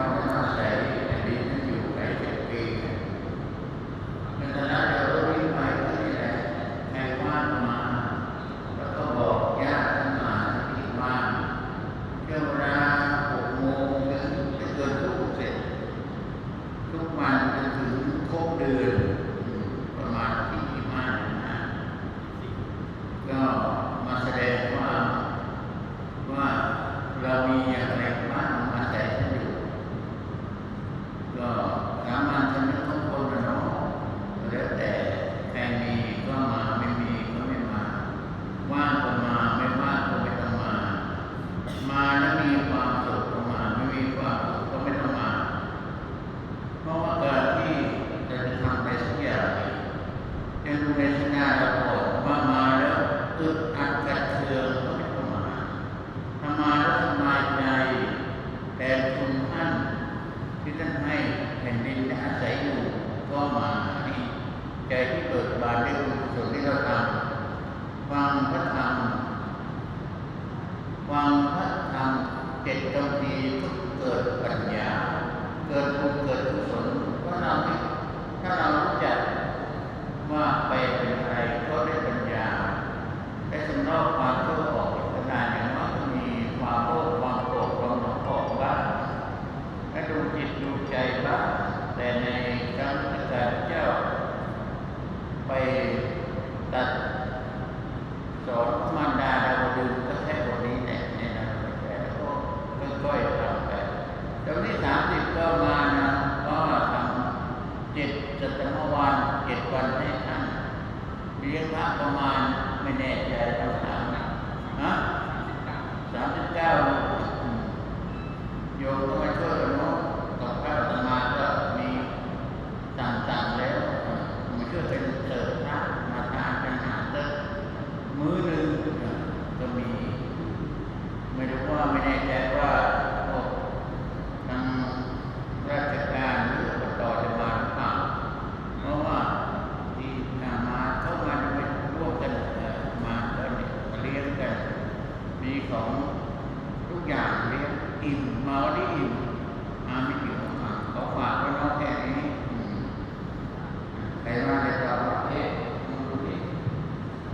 เราก็อาศัยแผ่นดินนั้นอยู่หลายสิบปีในฐานะเราก็วิ่งไปก็นี่แหละใครว่างมา แล้วก็บอกญาติทั้งหลายที่ว่าเที่ยวเวลาหกโมงถึงจะเกินทุกเสร็จทุกวันจนถึงครบเดือนประมาณที่ยี่ห้านะก็มาแสดงว่า ว่าเรามีอย่างไรบ้างอาศัยกันอยู่ ก็สามัญชนทุกคนนะเนาะแล้วแต่ใครมีก็มาไม่มีก็ไม่มา ว่างก็มาไม่ว่างก็ไม่ต้องมา มาแล้วมีความสุขก็มา ไม่มีความสุขก็ไม่ต้องมา เพราะว่าการที่เราจะทำอะไรสักอย่างเนี่ย ยังดูในชนาเราบอกว่ามาแล้วอึดอัดกัดเทืองก็ไม่ต้อมาทำมาแล้วสบายใจแต่คุณท่านที่ท่านให้แผ่นดินได้อาศัยอยู่ก็มานี่ใจที่เบิกบานด้วยบุญกุศลที่เราทำฟังพระธรรมฟังพระธรรมเจ็ดคำพีก็เกิดปัญญา เกิดบุญเกิดกุศลเพราะเราที่ถ้าเรารู้จักว่าไปเป็นอะไรก็ได้ปัญญาได้สำนอกความชั่วออกจากขนาดอย่างน้อยก็มีความโลภความโกรธความหลงออกบ้าง ให้ดูจิตดูใจบ้างแต่ในครั้งพุทธกาลเจ้า ไปตัดสอนมารดาดาวดึงส์ก็แค่บทนี้แหละในนั้นแต่ก็ค่อยๆทำไปตอนนี้สามสิบก็มานะก็ทำ เจ็ดจัตมวันเจ็ดวันให้ท่านเลี้ยงพระประมาณไม่แน่ใจเราถามนะฮะสามสิบเก้าลูกอืม โยมก็มาช่วยกันเนาะกับพระอาตมาก็มีสั่งๆแล้วมาช่วยเป็นเสิร์ฟพระมาทานเป็นอาหารเลิกมื้อหนึ่งก็มี ไม่รู้ว่าไม่แน่ใจว่าพวกทางราชการหรืออบตจะมาหรือเปล่าเพราะว่าที่นามาเข้ามาจะไปร่วมกันเอ่อมาก็เนี่ยมาเลี้ยงกัน ของทุกอย่างเนี่ยอิ่มมาวันนี้อิ่มมาได้อิ่ม